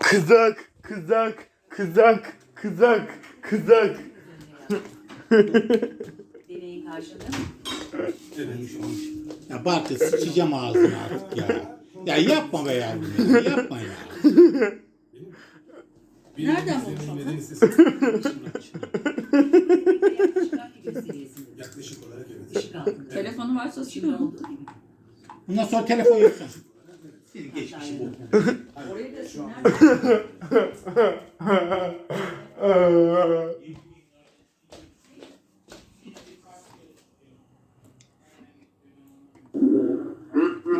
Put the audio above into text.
Kızak, kızak, kızak, kızak, kızak. Karşılığı. Ya Bartu sıçacağım ağzına artık ya. Ya yapma be yavrum ya. Yapma ya. Nereden bulmuş? Yaklaşık olarak evet. Telefonu varsa Şimdi gibi. Bundan sonra telefon yoksun. Geçmişi bu. Orayı da